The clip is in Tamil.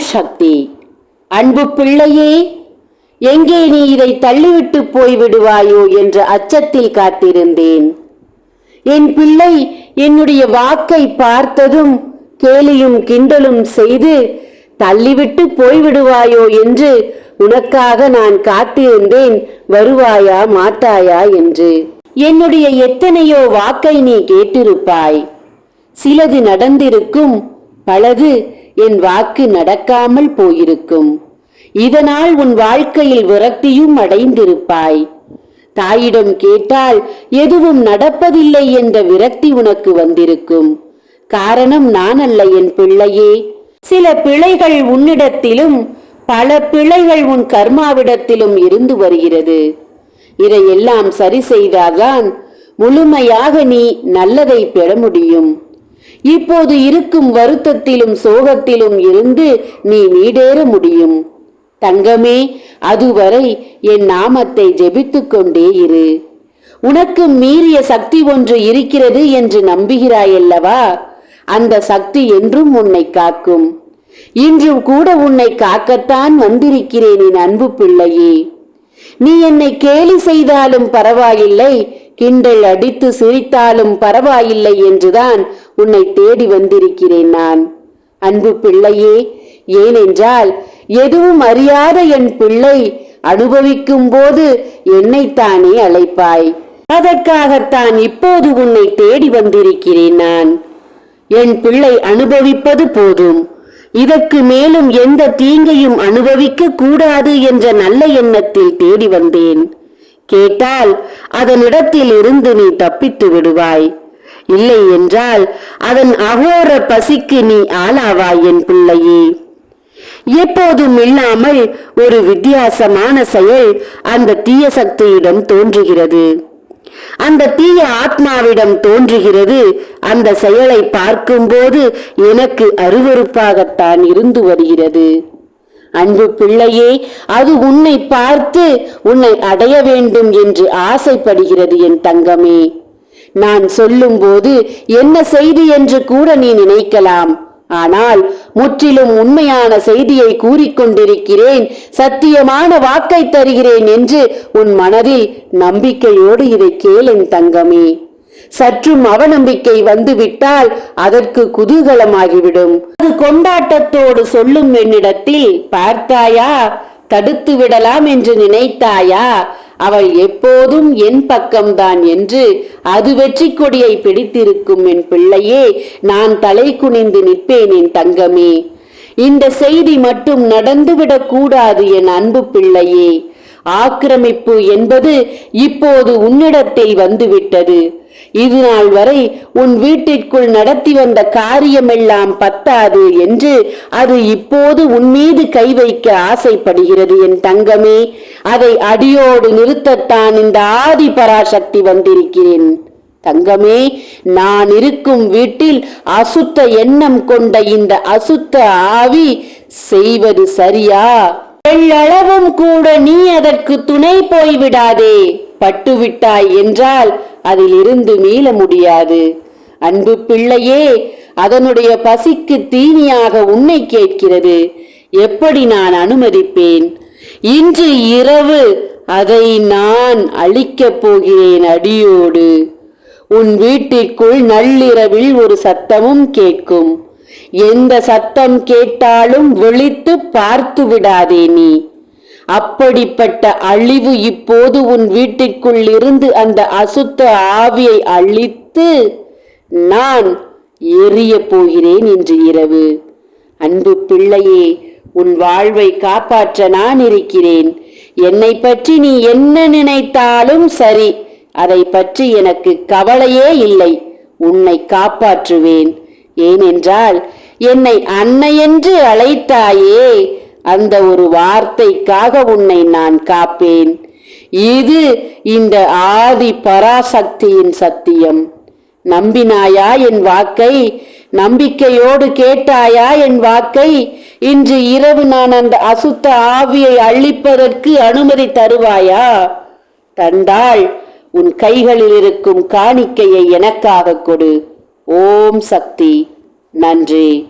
சக்தி. அன்பு பிள்ளையே எங்கே நீ இதை தள்ளிவிட்டு போய் விடுவாயோ என்ற அச்சத்தில் காத்திருந்தேன். என் பிள்ளை என்னுடைய வாக்கை பார்த்ததும் கேலியும் கிண்டலும் செய்து தள்ளிவிட்டு போய்விடுவாயோ என்று உனக்காக நான் காத்திருந்தேன் வருவாயா மாட்டாயா? என்று. என்னுடைய எத்தனையோ வாக்கை நீ கேட்டிருப்பாய். சிலது நடந்திருக்கும் பலது என் வாக்கு நடக்காமல் போயிருக்கும். இதனால் உன் வாழ்க்கையில் விரக்தியும் அடைந்திருப்பாய். தாயிடம் கேட்டால் எதுவும் நடப்பதில்லை என்ற விரக்தி உனக்கு வந்திருக்கும். காரணம் நான் அல்ல என் பிள்ளையே. சில பிழைகள் உன்னிடத்திலும் பல பிழைகள் உன் கர்மாவிடத்திலும் இருந்து வருகிறது. இதையெல்லாம் சரி செய்தால்தான் முழுமையாக நீ நல்லதை பெற முடியும். இப்போது இருக்கும் வருத்தத்திலும் சோகத்திலும் இருந்து நீ நீடேற முடியும். தங்கமே அதுவரை என் நாமத்தை ஜெபித்துக் கொண்டே இரு. உனக்கு மீறிய சக்தி ஒன்று இருக்கிறது என்று நம்புகிறாயல்லவா? அந்த சக்தி என்றும் உன்னை காக்கும். இன்றும் கூட உன்னை காக்கத்தான் வந்திருக்கிறேன் என் அன்பு பிள்ளையே. நீ என்னை கேலி செய்தாலும் பரவாயில்லை கிண்டல் அடித்து சிரித்தாலும் பரவாயில்லை என்றுதான் உன்னை தேடி வந்திருக்கிறேன் நான். அன்பு பிள்ளையே ஏனென்றால் எதுவும் அறியாத என் பிள்ளை அனுபவிக்கும் போது என்னைத்தானே அழைப்பாய். அதற்காகத்தான் இப்போது உன்னை தேடி வந்திருக்கிறேன் நான். என் பிள்ளை அனுபவிப்பது போதும். இதற்கு மேலும் எந்த தீங்கையும் அனுபவிக்க கூடாது என்ற நல்ல எண்ணத்தில் தேடி வந்தேன். கேட்டால் அதனிடத்தில் இருந்து நீ தப்பித்து விடுவாய். இல்லை என்றால் அதன் அகோர பசிக்கு நீ ஆளாவாய் என் பிள்ளையே? எப்போதும் இல்லாமல் ஒரு வித்தியாசமான செயல் அந்த தீய சக்தியிடம் தோன்றுகிறது. அந்த தீய ஆத்மாவிடம் தோன்றுகிறது. அந்த செயலை பார்க்கும்போது எனக்கு அருவருப்பாகத்தான் இருந்து வருகிறது. அன்பு பிள்ளையே அது உன்னை பார்த்து உன்னை அடைய வேண்டும் என்று ஆசைப்படுகிறது என் தங்கமே. நான் சொல்லும்போது என்ன செய்தி என்று கூட நீ நினைக்கலாம். ஆனால் முற்றிலும் உண்மையான செய்தியை கூறிக்கொண்டிருக்கிறேன் சத்தியமான வாக்கை தருகிறேன் என்று உன் மனதில் நம்பிக்கையோடு இதை கேளன் தங்கமே. சற்றும் அவநம்பிக்கை வந்துவிட்டால் அதற்கு குதூகலமாகிவிடும். அது கொண்டாட்டத்தோடு சொல்லும் என்னிடத்தில் பார்த்தாயா? தடுத்து விடலாம் என்று நினைத்தாயா? அவள் எப்போதும் என் பக்கம்தான் என்று அது வெற்றி கொடியை பிடித்திருக்கும் என் பிள்ளையே நான் தலை குனிந்து நிற்பேன் என் தங்கமே. இந்த செய்தி மட்டும் நடந்துவிடக் கூடாது என் அன்பு பிள்ளையே. ஆக்கிரமிப்பு என்பது இப்போது உன்னிடத்தில் வந்துவிட்டது. இது நாள் வரை உன் வீட்டிற்குள் நடத்தி வந்த காரியமெல்லாம் பத்தாது என்று அது இப்போது உன் மீது கை வைக்க ஆசைப்படுகிறது என் தங்கமே. அதை அடியோடு நிறுத்தத்தான் இந்த ஆதி பராசக்தி வந்திருக்கிறேன். தங்கமே நான் இருக்கும் வீட்டில் அசுத்த எண்ணம் கொண்ட இந்த அசுத்த ஆவி செய்வது சரியா? எள்ளளவும் கூட நீ அதற்கு துணை போய்விடாதே. பட்டுவிட்டாய் என்றால் அதிலிருந்து மீள முடியாது. அன்பு பிள்ளையே அதனுடைய பசிக்கு தீனியாக உன்னை கேட்கிறது. எப்படி நான் அனுமதிப்பேன்? இன்று இரவு அதை நான் அழிக்கப் போகிறேன் அடியோடு. உன் வீட்டிற்குள் நள்ளிரவில் ஒரு சத்தமும் கேட்கும். எந்த சத்தம் கேட்டாலும் விழித்து பார்த்து விடாதே நீ. அப்படிப்பட்ட அழிவு இப்போது உன் வீட்டிற்குள் இருந்து அந்த அசுத்த ஆவியை அழித்து நான் எரிய போகிறேன் இன்று இரவு. அன்பு பிள்ளையே உன் வாழ்வை காப்பாற்ற நான் இருக்கிறேன். என்னை பற்றி நீ என்ன நினைத்தாலும் சரி அதை பற்றி எனக்கு கவலையே இல்லை. உன்னை காப்பாற்றுவேன். ஏனென்றால் என்னை அன்னையென்று அழைத்தாயே அந்த ஒரு வார்த்தைக்காக உன்னை நான் காப்பேன். இது இந்த ஆதி பராசக்தியின் சத்தியம். நம்பினாயா என் வாக்கை? நம்பிக்கையோடு கேட்டாயா என் வாக்கை? இன்று இரவு நான் அந்த அசுத்த ஆவியை அழிப்பதற்கு அனுமதி தருவாயா? தந்தாள் உன் கைகளில் இருக்கும் காணிக்கையை எனக்காக கொடு. ஓம் சக்தி. நன்றி.